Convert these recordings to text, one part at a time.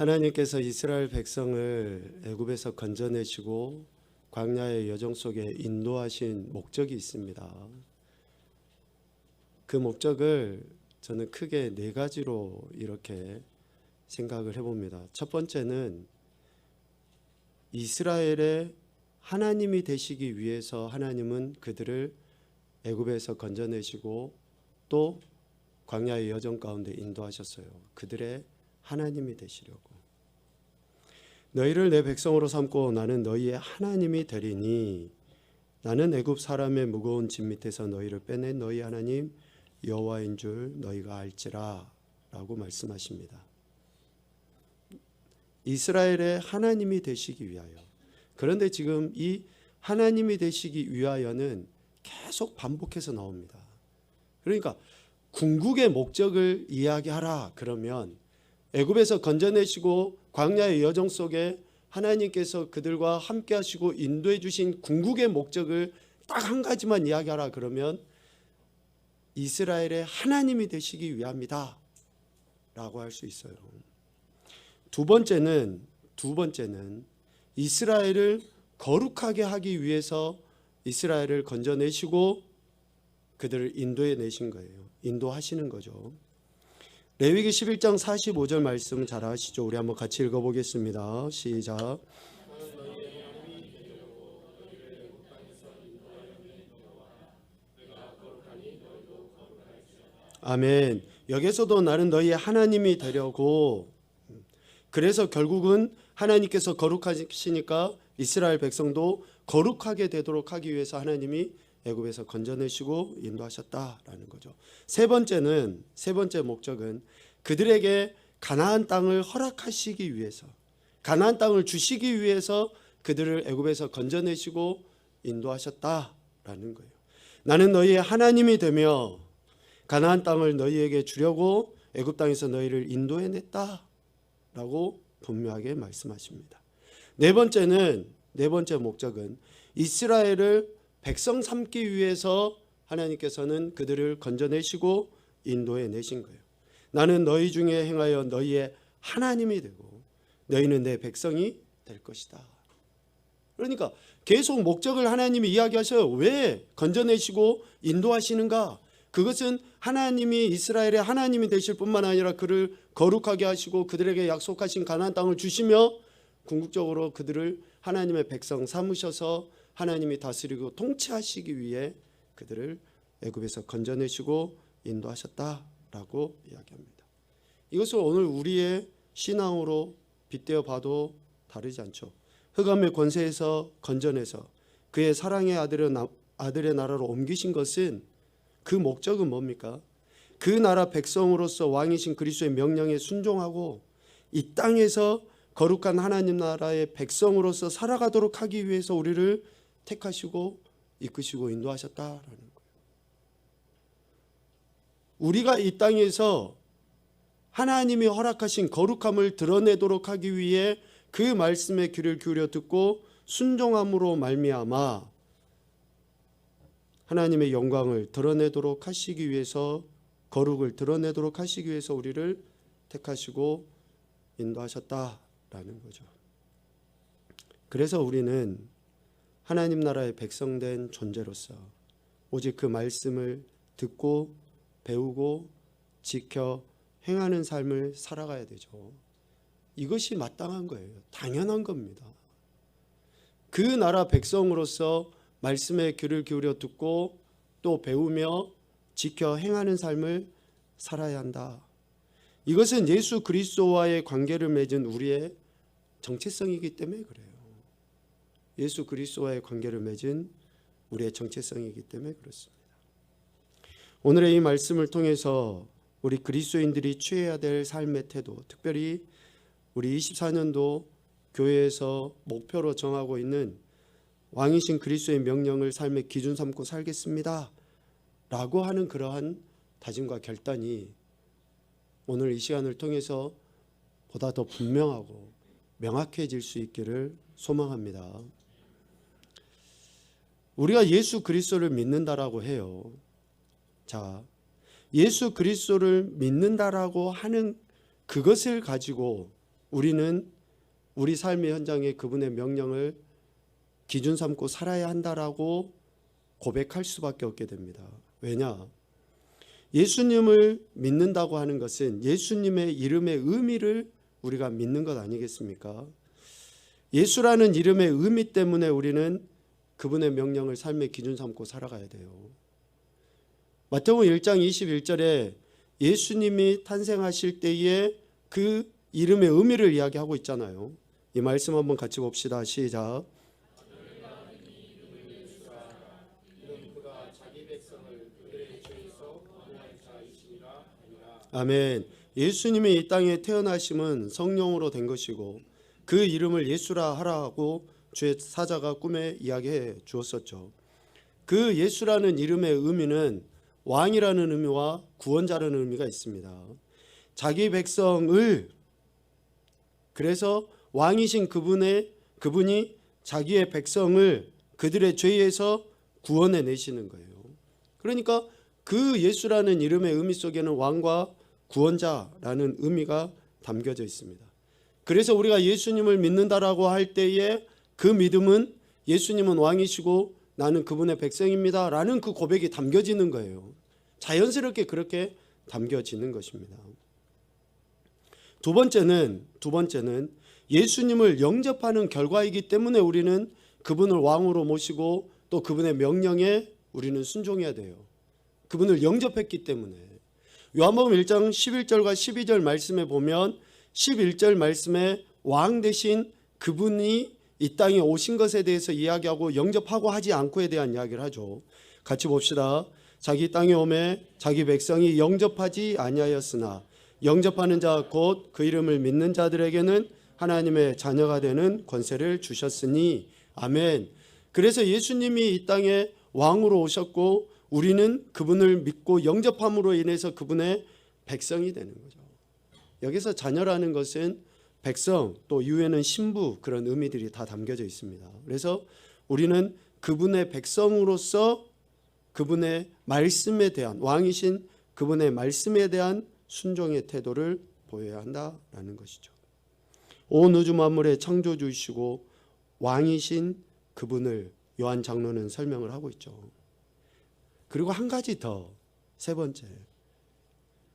하나님께서 이스라엘 백성을 애굽에서 건져내시고 광야의 여정 속에 인도하신 목적이 있습니다. 그 목적을 저는 크게 네 가지로 이렇게 생각을 해봅니다. 첫 번째는 이스라엘의 하나님이 되시기 위해서 하나님은 그들을 애굽에서 건져내시고 또 광야의 여정 가운데 인도하셨어요. 그들의 하나님이 되시려고. 너희를 내 백성으로 삼고 나는 너희의 하나님이 되리니 나는 애굽 사람의 무거운 짐 밑에서 너희를 빼낸 너희 하나님 여호와인 줄 너희가 알지라라고 말씀하십니다. 이스라엘의 하나님이 되시기 위하여. 그런데 지금 이 하나님이 되시기 위하여는 계속 반복해서 나옵니다. 그러니까 궁극의 목적을 이야기하라 그러면 애굽에서 건져내시고 광야의 여정 속에 하나님께서 그들과 함께 하시고 인도해 주신 궁극의 목적을 딱 한 가지만 이야기하라 그러면 이스라엘의 하나님이 되시기 위함이다. 라고 할 수 있어요. 두 번째는 두 번째는 이스라엘을 거룩하게 하기 위해서 이스라엘을 건져내시고 그들을 인도해 내신 거예요. 인도하시는 거죠. 레위기 11장 45절 말씀 잘 아시죠? 우리 한번 같이 읽어 보겠습니다. 시작. 아멘. 여기서도 나는 너희의 하나님이 되려고 그래서 결국은 하나님께서 거룩하시니까 이스라엘 백성도 거룩하게 되도록 하기 위해서 하나님이 애굽에서 건져내시고 인도하셨다라는 거죠. 세 번째는 세 번째 목적은 그들에게 가나안 땅을 허락하시기 위해서 가나안 땅을 주시기 위해서 그들을 애굽에서 건져내시고 인도하셨다라는 거예요. 나는 너희의 하나님이 되며 가나안 땅을 너희에게 주려고 애굽 땅에서 너희를 인도해 냈다라고 분명하게 말씀하십니다. 네 번째는 네 번째 목적은 이스라엘을 백성 삼기 위해서 하나님께서는 그들을 건져내시고 인도해 내신 거예요. 나는 너희 중에 행하여 너희의 하나님이 되고 너희는 내 백성이 될 것이다. 그러니까 계속 목적을 하나님이 이야기하셔요. 왜 건져내시고 인도하시는가? 그것은 하나님이 이스라엘의 하나님이 되실 뿐만 아니라 그를 거룩하게 하시고 그들에게 약속하신 가나안 땅을 주시며 궁극적으로 그들을 하나님의 백성 삼으셔서 하나님이 다스리고 통치하시기 위해 그들을 애굽에서 건져내시고 인도하셨다라고 이야기합니다. 이것을 오늘 우리의 신앙으로 빗대어 봐도 다르지 않죠. 흑암의 권세에서 건져내서 그의 사랑의 아들의, 나, 아들의 나라로 옮기신 것은 그 목적은 뭡니까? 그 나라 백성으로서 왕이신 그리스도의 명령에 순종하고 이 땅에서 거룩한 하나님 나라의 백성으로서 살아가도록 하기 위해서 우리를 택하시고 이끄시고 인도하셨다라는 거예요. 우리가 이 땅에서 하나님이 허락하신 거룩함을 드러내도록 하기 위해 그 말씀에 귀를 기울여 듣고 순종함으로 말미암아 하나님의 영광을 드러내도록 하시기 위해서 거룩을 드러내도록 하시기 위해서 우리를 택하시고 인도하셨다라는 거죠. 그래서 우리는 하나님 나라의 백성된 존재로서 오직 그 말씀을 듣고 배우고 지켜 행하는 삶을 살아가야 되죠. 이것이 마땅한 거예요. 당연한 겁니다. 그 나라 백성으로서 말씀에 귀를 기울여 듣고 또 배우며 지켜 행하는 삶을 살아야 한다. 이것은 예수 그리스도와의 관계를 맺은 우리의 정체성이기 때문에 그래요. 예수 그리스도와의 관계를 맺은 우리의 정체성이기 때문에 그렇습니다. 오늘의 이 말씀을 통해서 우리 그리스도인들이 취해야 될 삶의 태도, 특별히 우리 24년도 교회에서 목표로 정하고 있는 왕이신 그리스도의 명령을 삶의 기준 삼고 살겠습니다. 라고 하는 그러한 다짐과 결단이 오늘 이 시간을 통해서 보다 더 분명하고 명확해질 수 있기를 소망합니다. 우리가 예수 그리스도를 믿는다라고 해요. 자, 예수 그리스도를 믿는다라고 하는 그것을 가지고 우리는 우리 삶의 현장에 그분의 명령을 기준 삼고 살아야 한다라고 고백할 수밖에 없게 됩니다. 왜냐? 예수님을 믿는다고 하는 것은 예수님의 이름의 의미를 우리가 믿는 것 아니겠습니까? 예수라는 이름의 의미 때문에 우리는 그분의 명령을 삶의 기준 삼고 살아가야 돼요. 마태복음 1장 21절에 예수님이 탄생하실 때에 그 이름의 의미를 이야기하고 있잖아요. 이 말씀 한번 같이 봅시다. 시작. 아멘. 예수님이 이 땅에 태어나심은 성령으로 된 것이고 그 이름을 예수라 하라고 주의 사자가 꿈에 이야기해 주었었죠. 그 예수라는 이름의 의미는 왕이라는 의미와 구원자라는 의미가 있습니다. 자기 백성을 그래서 왕이신 그분의 그분이 자기의 백성을 그들의 죄에서 구원해 내시는 거예요. 그러니까 그 예수라는 이름의 의미 속에는 왕과 구원자라는 의미가 담겨져 있습니다. 그래서 우리가 예수님을 믿는다라고 할 때에 그 믿음은 예수님은 왕이시고 나는 그분의 백성입니다 라는 그 고백이 담겨지는 거예요. 자연스럽게 그렇게 담겨지는 것입니다. 두 번째는 두 번째는 예수님을 영접하는 결과이기 때문에 우리는 그분을 왕으로 모시고 또 그분의 명령에 우리는 순종해야 돼요. 그분을 영접했기 때문에 요한복음 1장 11절과 12절 말씀에 보면 11절 말씀에 왕 대신 그분이 이 땅에 오신 것에 대해서 이야기하고 영접하고 하지 않고에 대한 이야기를 하죠. 같이 봅시다. 자기 땅에 오매 자기 백성이 영접하지 아니하였으나 영접하는 자 곧 그 이름을 믿는 자들에게는 하나님의 자녀가 되는 권세를 주셨으니 아멘. 그래서 예수님이 이 땅에 왕으로 오셨고 우리는 그분을 믿고 영접함으로 인해서 그분의 백성이 되는 거죠. 여기서 자녀라는 것은 백성 또 이후에는 신부 그런 의미들이 다 담겨져 있습니다. 그래서 우리는 그분의 백성으로서 그분의 말씀에 대한 왕이신 그분의 말씀에 대한 순종의 태도를 보여야 한다라는 것이죠. 온 우주 만물의 창조주이시고 왕이신 그분을 요한 장로는 설명을 하고 있죠. 그리고 한 가지 더 세 번째.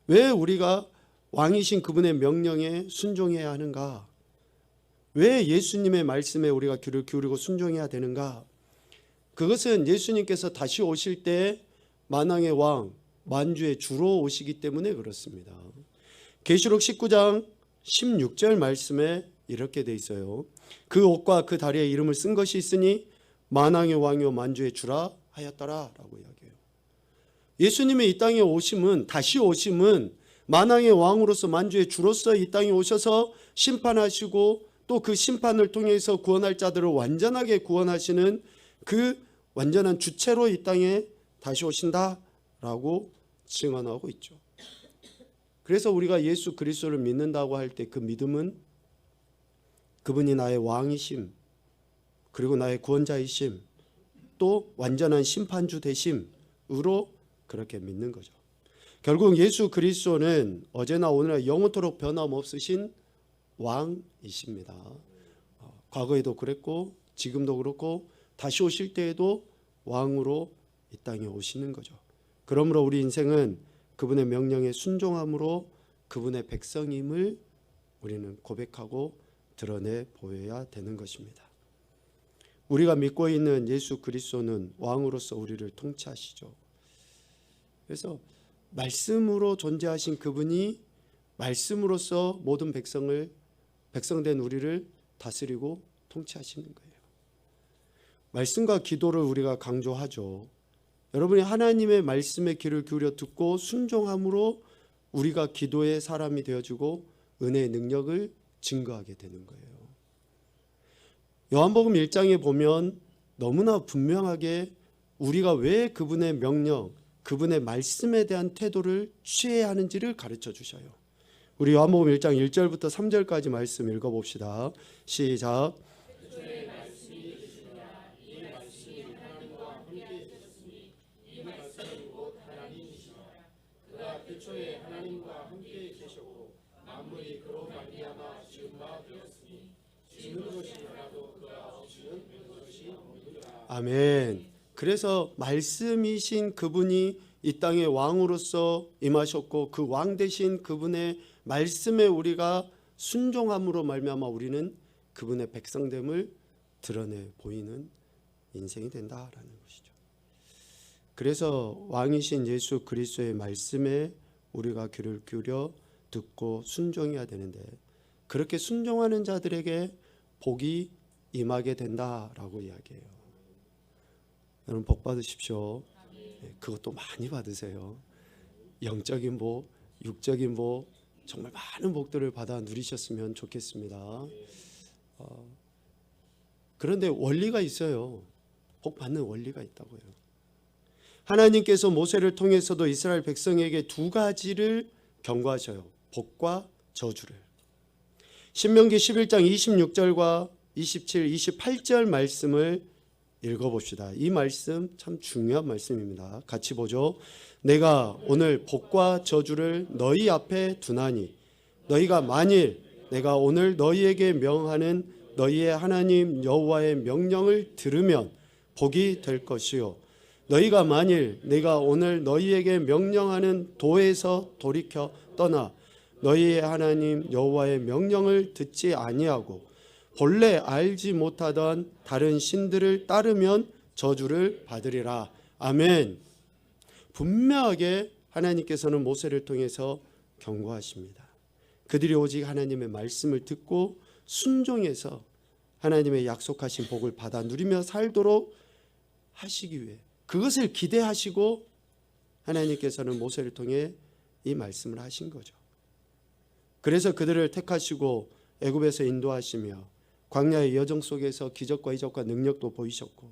왜 우리가 왕이신 그분의 명령에 순종해야 하는가? 왜 예수님의 말씀에 우리가 귀를 기울이고 순종해야 되는가? 그것은 예수님께서 다시 오실 때 만왕의 왕, 만주의 주로 오시기 때문에 그렇습니다. 계시록 19장 16절 말씀에 이렇게 돼 있어요. 그 옷과 그 다리에 이름을 쓴 것이 있으니 만왕의 왕이요 만주의 주라 하였더라라고 이야기해요. 예수님의 이 땅에 오심은 다시 오심은 만왕의 왕으로서 만주의 주로서 이 땅에 오셔서 심판하시고 또 그 심판을 통해서 구원할 자들을 완전하게 구원하시는 그 완전한 주체로 이 땅에 다시 오신다라고 증언하고 있죠. 그래서 우리가 예수 그리스도를 믿는다고 할 때 그 믿음은 그분이 나의 왕이심 그리고 나의 구원자이심 또 완전한 심판주 되심으로 그렇게 믿는 거죠. 결국 예수 그리스도는 어제나 오늘나 영원토록 변함없으신 왕이십니다. 어, 과거에도 그랬고 지금도 그렇고 다시 오실 때에도 왕으로 이 땅에 오시는 거죠. 그러므로 우리 인생은 그분의 명령에 순종함으로 그분의 백성임을 우리는 고백하고 드러내 보여야 되는 것입니다. 우리가 믿고 있는 예수 그리스도는 왕으로서 우리를 통치하시죠. 그래서 말씀으로 존재하신 그분이 말씀으로서 모든 백성을 백성된 우리를 다스리고 통치하시는 거예요. 말씀과 기도를 우리가 강조하죠. 여러분이 하나님의 말씀에 귀를 기울여 듣고 순종함으로 우리가 기도의 사람이 되어주고 은혜의 능력을 증거하게 되는 거예요. 요한복음 1장에 보면 너무나 분명하게 우리가 왜 그분의 명령, 그분의 말씀에 대한 태도를 취해야 하는지를 가르쳐 주셔요. 우리 요한복음 1장 1절부터 3절까지 말씀 읽어 봅시다. 시작. 아멘. 그래서 말씀이신 그분이 이 땅의 왕으로서 임하셨고 그 왕 대신 그분의 말씀에 우리가 순종함으로 말미암아 우리는 그분의 백성됨을 드러내 보이는 인생이 된다라는 것이죠. 그래서 왕이신 예수 그리스도의 말씀에 우리가 귀를 기울여 듣고 순종해야 되는데 그렇게 순종하는 자들에게 복이 임하게 된다라고 이야기해요. 여러분 복 받으십시오. 네, 그것도 많이 받으세요. 영적인 복, 육적인 복, 정말 많은 복들을 받아 누리셨으면 좋겠습니다. 어, 그런데 원리가 있어요. 복 받는 원리가 있다고요. 하나님께서 모세를 통해서도 이스라엘 백성에게 두 가지를 경고하셔요. 복과 저주를. 신명기 11장 26절과 27, 28절 말씀을 읽어봅시다. 이 말씀 참 중요한 말씀입니다. 같이 보죠. 내가 오늘 복과 저주를 너희 앞에 두나니 너희가 만일 내가 오늘 너희에게 명하는 너희의 하나님 여호와의 명령을 들으면 복이 될 것이요 너희가 만일 내가 오늘 너희에게 명령하는 도에서 돌이켜 떠나 너희의 하나님 여호와의 명령을 듣지 아니하고 본래 알지 못하던 다른 신들을 따르면 저주를 받으리라. 아멘. 분명하게 하나님께서는 모세를 통해서 경고하십니다. 그들이 오직 하나님의 말씀을 듣고 순종해서 하나님의 약속하신 복을 받아 누리며 살도록 하시기 위해 그것을 기대하시고 하나님께서는 모세를 통해 이 말씀을 하신 거죠. 그래서 그들을 택하시고 애굽에서 인도하시며 광야의 여정 속에서 기적과 이적과 능력도 보이셨고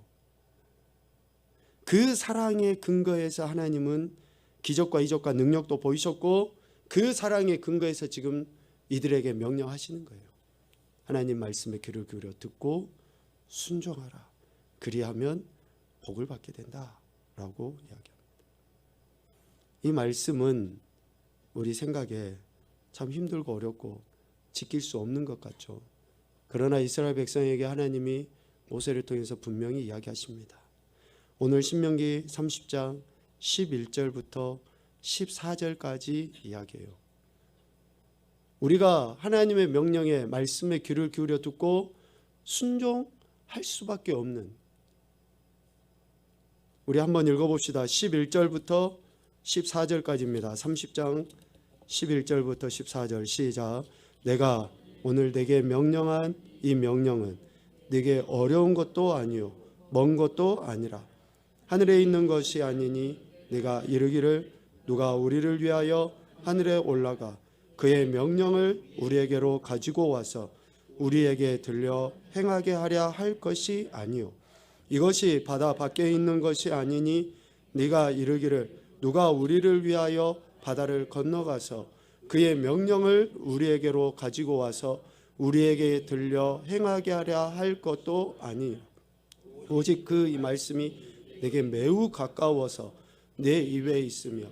그 사랑의 근거에서 하나님은 기적과 이적과 능력도 보이셨고 그 사랑의 근거에서 지금 이들에게 명령하시는 거예요. 하나님 말씀에 귀를 기울여 듣고 순종하라. 그리하면 복을 받게 된다라고 이야기합니다. 이 말씀은 우리 생각에 참 힘들고 어렵고 지킬 수 없는 것 같죠. 그러나 이스라엘 백성에게 하나님이 모세를 통해서 분명히 이야기하십니다. 오늘 신명기 30장 11절부터 14절까지 이야기해요. 우리가 하나님의 명령에 말씀에 귀를 기울여 듣고 순종할 수밖에 없는 우리 한번 읽어봅시다. 11절부터 14절까지입니다. 30장 11절부터 14절 시작. 내가 오늘 내게 명령한 이 명령은 네게 어려운 것도 아니요 먼 것도 아니라 하늘에 있는 것이 아니니 내가 이르기를 누가 우리를 위하여 하늘에 올라가 그의 명령을 우리에게로 가지고 와서 우리에게 들려 행하게 하려 할 것이 아니요 이것이 바다 밖에 있는 것이 아니니 네가 이르기를 누가 우리를 위하여 바다를 건너가서 그의 명령을 우리에게로 가지고 와서 우리에게 들려 행하게 하려 할 것도 아니 오직 그 이 말씀이 내게 매우 가까워서 내 입에 있으며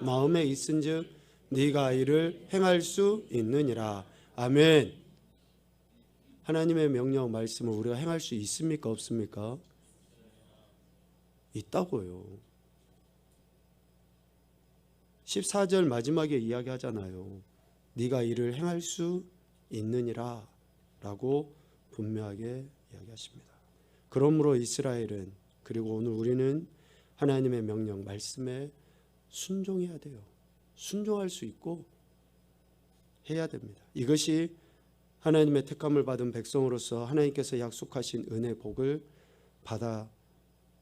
마음에 있은즉 네가 이를 행할 수 있느니라 아멘. 하나님의 명령 말씀을 우리가 행할 수 있습니까 없습니까? 있다고요. 14절 마지막에 이야기하잖아요. 네가 이를 행할 수 있느니라 라고 분명하게 이야기하십니다. 그러므로 이스라엘은 그리고 오늘 우리는 하나님의 명령 말씀에 순종해야 돼요. 순종할 수 있고 해야 됩니다. 이것이 하나님의 택함을 받은 백성으로서 하나님께서 약속하신 은혜 복을 받아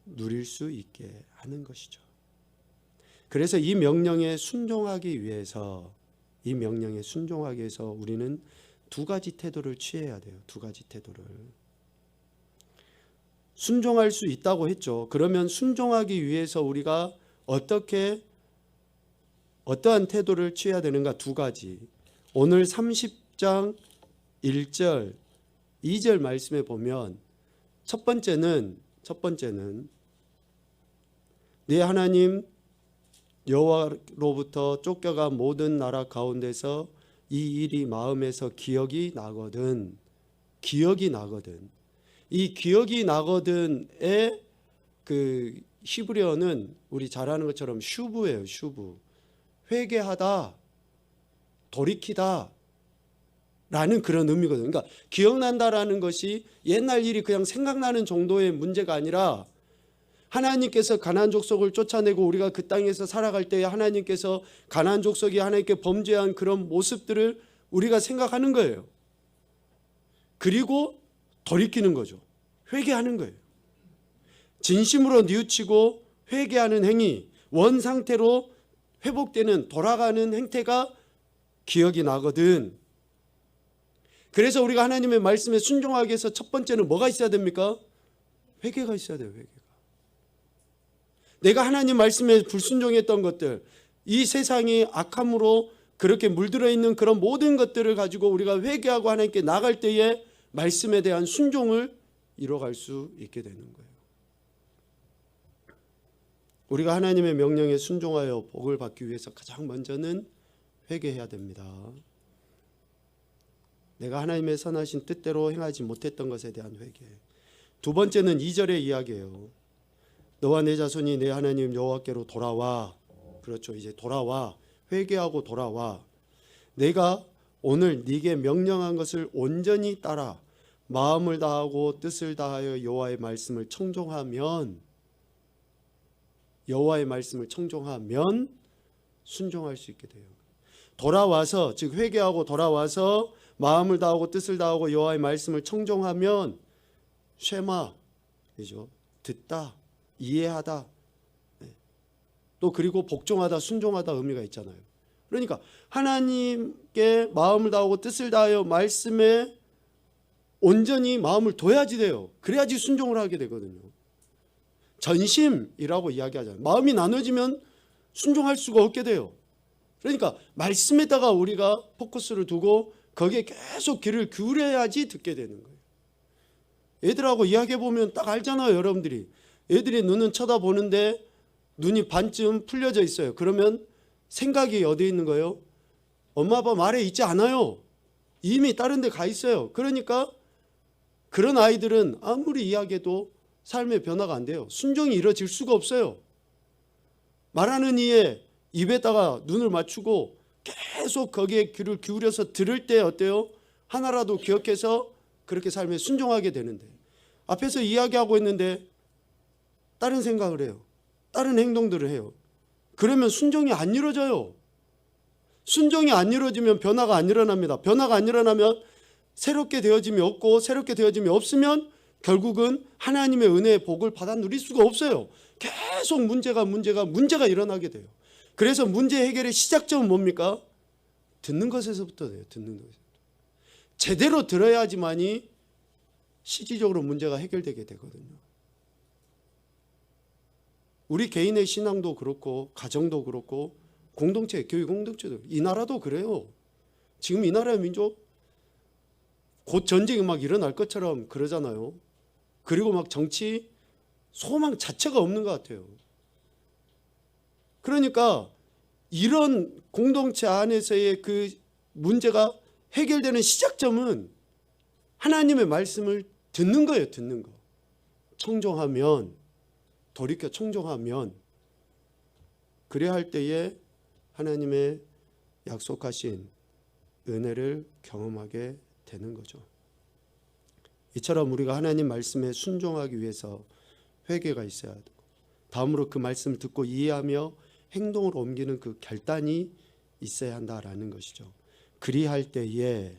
누릴 수 있게 하는 것이죠. 그래서 이 명령에 순종하기 위해서 이 명령에 순종하기 위해서 우리는 두 가지 태도를 취해야 돼요. 두 가지 태도를. 순종할 수 있다고 했죠. 그러면 순종하기 위해서 우리가 어떻게 어떠한 태도를 취해야 되는가 두 가지. 오늘 30장 1절, 2절 말씀에 보면 첫 번째는 첫 번째는 네 하나님 여호와로부터 쫓겨가 모든 나라 가운데서 이 일이 마음에서 기억이 나거든. 기억이 나거든. 이 기억이 나거든의 그 히브리어는 우리 잘 아는 것처럼 슈브예요 슈브. 회개하다 돌이키다 라는 그런 의미거든요. 그러니까 기억난다라는 것이 옛날 일이 그냥 생각나는 정도의 문제가 아니라 하나님께서 가나안 족속을 쫓아내고 우리가 그 땅에서 살아갈 때에 하나님께서 가나안 족속이 하나님께 범죄한 그런 모습들을 우리가 생각하는 거예요. 그리고 돌이키는 거죠. 회개하는 거예요. 진심으로 뉘우치고 회개하는 행위, 원 상태로 회복되는 돌아가는 행태가 기억이 나거든. 그래서 우리가 하나님의 말씀에 순종하기 위해서 첫 번째는 뭐가 있어야 됩니까? 회개가 있어야 돼요, 회개가. 내가 하나님 말씀에 불순종했던 것들, 이 세상이 악함으로 그렇게 물들어 있는 그런 모든 것들을 가지고 우리가 회개하고 하나님께 나갈 때에 말씀에 대한 순종을 이뤄갈 수 있게 되는 거예요. 우리가 하나님의 명령에 순종하여 복을 받기 위해서 가장 먼저는 회개해야 됩니다. 내가 하나님의 선하신 뜻대로 행하지 못했던 것에 대한 회개. 두 번째는 2절의 이야기예요. 너와 내 자손이 내 하나님 여호와께로 돌아와. 그렇죠. 이제 돌아와. 회개하고 돌아와. 내가 오늘 네게 명령한 것을 온전히 따라 마음을 다하고 뜻을 다하여 여호와의 말씀을 청종하면 여호와의 말씀을 청종하면 순종할 수 있게 돼요. 돌아와서 즉 회개하고 돌아와서 마음을 다하고 뜻을 다하고 여호와의 말씀을 청종하면 쉐마 그죠? 듣다, 이해하다, 네. 또 그리고 복종하다, 순종하다 의미가 있잖아요. 그러니까 하나님께 마음을 다하고 뜻을 다하여 말씀에 온전히 마음을 둬야지 돼요. 그래야지 순종을 하게 되거든요. 전심이라고 이야기하잖아요. 마음이 나눠지면 순종할 수가 없게 돼요. 그러니까 말씀에다가 우리가 포커스를 두고 거기에 계속 귀를 기울여야지 듣게 되는 거예요. 애들하고 이야기해 보면 딱 알잖아요, 여러분들이. 애들이 눈은 쳐다보는데 눈이 반쯤 풀려져 있어요. 그러면 생각이 어디 있는 거예요? 엄마 아빠 말에 있지 않아요. 이미 다른 데 가 있어요. 그러니까 그런 아이들은 아무리 이야기해도 삶의 변화가 안 돼요. 순종이 이루어질 수가 없어요. 말하는 이에 입에다가 눈을 맞추고 계속 거기에 귀를 기울여서 들을 때 어때요? 하나라도 기억해서 그렇게 삶에 순종하게 되는데 앞에서 이야기하고 있는데 다른 생각을 해요. 다른 행동들을 해요. 그러면 순종이 안 이루어져요. 순종이 안 이루어지면 변화가 안 일어납니다. 변화가 안 일어나면 새롭게 되어짐이 없고 새롭게 되어짐이 없으면 결국은 하나님의 은혜의 복을 받아 누릴 수가 없어요. 계속 문제가 문제가 문제가 일어나게 돼요. 그래서 문제 해결의 시작점은 뭡니까? 듣는 것에서부터 돼요. 듣는 것. 제대로 들어야지만이 실질적으로 문제가 해결되게 되거든요. 우리 개인의 신앙도 그렇고 가정도 그렇고 공동체, 교육 공동체도 이 나라도 그래요. 지금 이 나라의 민족 곧 전쟁이 막 일어날 것처럼 그러잖아요. 그리고 막 정치 소망 자체가 없는 것 같아요. 그러니까 이런 공동체 안에서의 그 문제가 해결되는 시작점은 하나님의 말씀을 듣는 거예요, 듣는 거. 청종하면, 돌이켜 청종하면, 그래야 할 때에 하나님의 약속하신 은혜를 경험하게 되는 거죠. 이처럼 우리가 하나님 말씀에 순종하기 위해서 회개가 있어야 되고 다음으로 그 말씀을 듣고 이해하며 행동으로 옮기는 그 결단이 있어야 한다라는 것이죠. 그리할 때에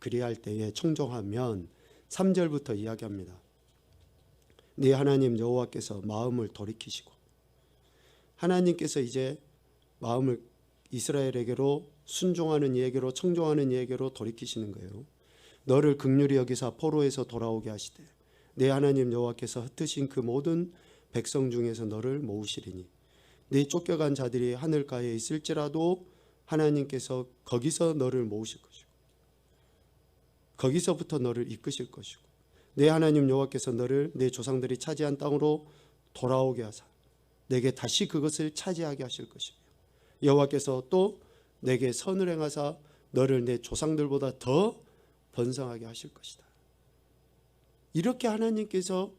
그리할 때에 청종하면 3절부터 이야기합니다. 네 하나님 여호와께서 마음을 돌이키시고 하나님께서 이제 마음을 이스라엘에게로 순종하는 이에게로 청종하는 이에게로 돌이키시는 거예요. 너를 극률히 여기사 포로에서 돌아오게 하시되 내 하나님 여호와께서 흩으신 그 모든 백성 중에서 너를 모으시리니 네 쫓겨간 자들이 하늘가에 있을지라도 하나님께서 거기서 너를 모으실 것이고 거기서부터 너를 이끄실 것이고 내 하나님 여호와께서 너를 내 조상들이 차지한 땅으로 돌아오게 하사 내게 다시 그것을 차지하게 하실 것이며 여호와께서 또 내게 선을 행하사 너를 내 조상들보다 더 번성하게 하실 것이다. 이렇게 하나님께서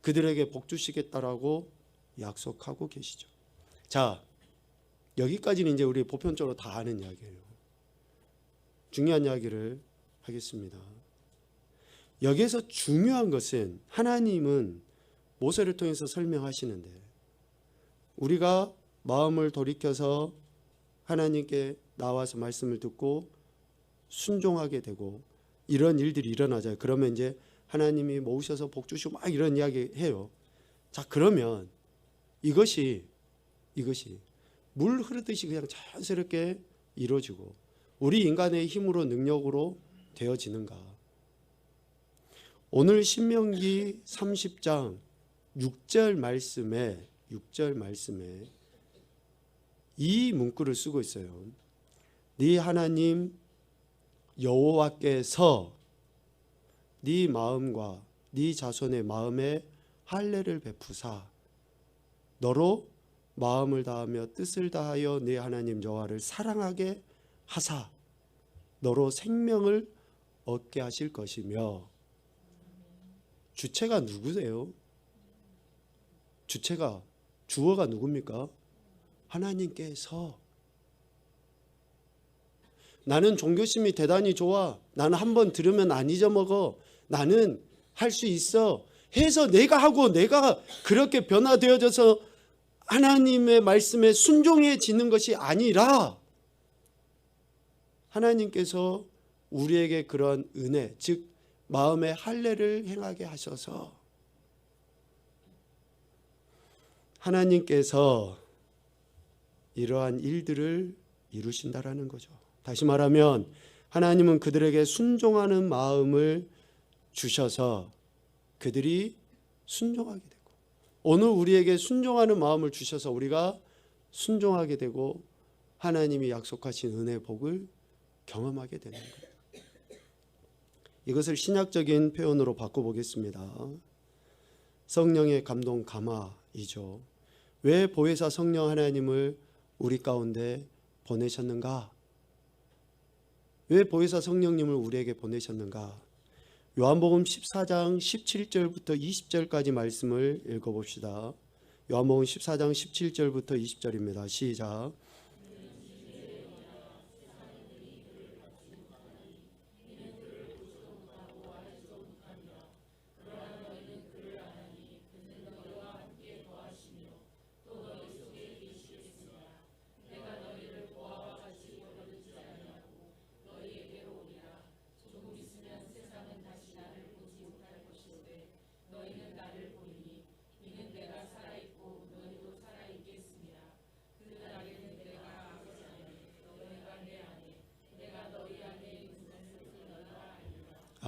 그들에게 복 주시겠다라고 약속하고 계시죠. 자, 여기까지는 이제 우리 보편적으로 다 아는 이야기예요. 중요한 이야기를 하겠습니다. 여기에서 중요한 것은 하나님은 모세를 통해서 설명하시는데 우리가 마음을 돌이켜서 하나님께 나와서 말씀을 듣고 순종하게 되고 이런 일들이 일어나잖아요. 그러면 이제 하나님이 모으셔서 복 주시고 막 이런 이야기 해요. 자, 그러면 이것이 이것이 물 흐르듯이 그냥 자연스럽게 이루어지고 우리 인간의 힘으로 능력으로 되어지는가? 오늘 신명기 30장 6절 말씀에 6절 말씀에 이 문구를 쓰고 있어요. 네 하나님 여호와께서 네 마음과 네 자손의 마음에 할례를 베푸사 너로 마음을 다하며 뜻을 다하여 네 하나님 여호와를 사랑하게 하사 너로 생명을 얻게 하실 것이며 주체가 누구세요? 주체가 주어가 누굽니까? 하나님께서 나는 종교심이 대단히 좋아. 나는 한 번 들으면 안 잊어먹어. 나는 할 수 있어. 해서 내가 하고 내가 그렇게 변화되어져서 하나님의 말씀에 순종해지는 것이 아니라 하나님께서 우리에게 그런 은혜, 즉 마음의 할례를 행하게 하셔서 하나님께서 이러한 일들을 이루신다라는 거죠. 다시 말하면 하나님은 그들에게 순종하는 마음을 주셔서 그들이 순종하게 되고 오늘 우리에게 순종하는 마음을 주셔서 우리가 순종하게 되고 하나님이 약속하신 은혜 복을 경험하게 되는 거예요. 이것을 신약적인 표현으로 바꿔보겠습니다. 성령의 감동 감화이죠. 왜 보혜사 성령 하나님을 우리 가운데 보내셨는가? 왜 보혜사 성령님을 우리에게 보내셨는가? 요한복음 14장 17절부터 20절까지 말씀을 읽어봅시다. 요한복음 14장 17절부터 20절입니다. 시작.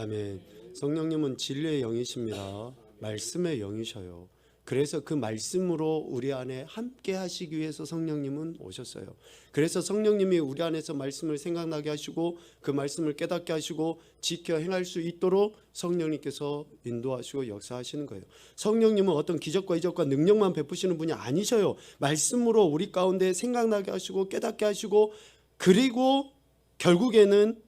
아멘. 성령님은 진리의 영이십니다. 말씀의 영이셔요. 그래서 그 말씀으로 우리 안에 함께 하시기 위해서 성령님은 오셨어요. 그래서 성령님이 우리 안에서 말씀을 생각나게 하시고 그 말씀을 깨닫게 하시고 지켜 행할 수 있도록 성령님께서 인도하시고 역사하시는 거예요. 성령님은 어떤 기적과 이적과 능력만 베푸시는 분이 아니셔요. 말씀으로 우리 가운데 생각나게 하시고 깨닫게 하시고 그리고 결국에는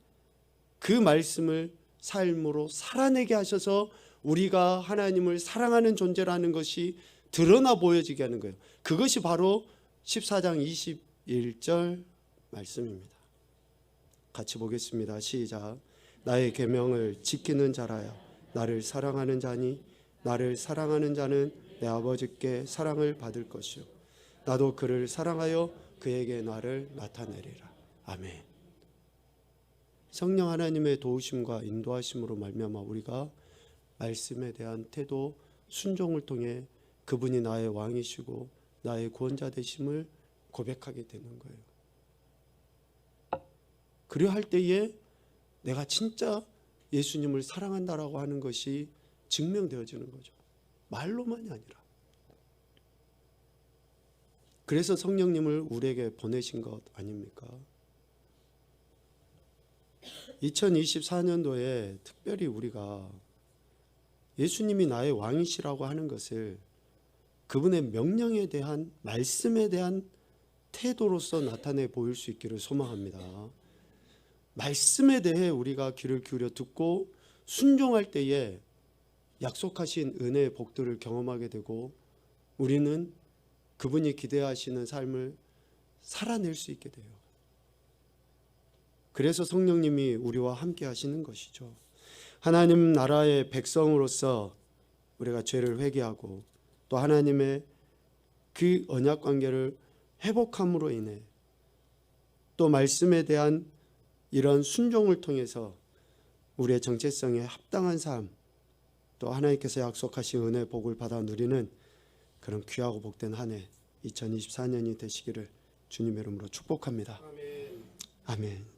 그 말씀을 삶으로 살아내게 하셔서 우리가 하나님을 사랑하는 존재라는 것이 드러나 보여지게 하는 거예요. 그것이 바로 14장 21절 말씀입니다. 같이 보겠습니다. 시작. 나의 계명을 지키는 자라야 나를 사랑하는 자니 나를 사랑하는 자는 내 아버지께 사랑을 받을 것이요 나도 그를 사랑하여 그에게 나를 나타내리라. 아멘. 성령 하나님의 도우심과 인도하심으로 말미암아 우리가 말씀에 대한 태도 순종을 통해 그분이 나의 왕이시고 나의 구원자 되심을 고백하게 되는 거예요. 그려 할 때에 내가 진짜 예수님을 사랑한다라고 하는 것이 증명되어지는 거죠. 말로만이 아니라. 그래서 성령님을 우리에게 보내신 것 아닙니까? 2024년도에 특별히 우리가 예수님이 나의 왕이시라고 하는 것을 그분의 명령에 대한 말씀에 대한 태도로서 나타내 보일 수 있기를 소망합니다. 말씀에 대해 우리가 귀를 기울여 듣고 순종할 때에 약속하신 은혜의 복들을 경험하게 되고 우리는 그분이 기대하시는 삶을 살아낼 수 있게 돼요. 그래서 성령님이 우리와 함께 하시는 것이죠. 하나님 나라의 백성으로서 우리가 죄를 회개하고 또 하나님의 그 언약 관계를 회복함으로 인해 또 말씀에 대한 이런 순종을 통해서 우리의 정체성에 합당한 삶, 또 하나님께서 약속하신 은혜 복을 받아 누리는 그런 귀하고 복된 한 해 2024년이 되시기를 주님의 이름으로 축복합니다. 아멘.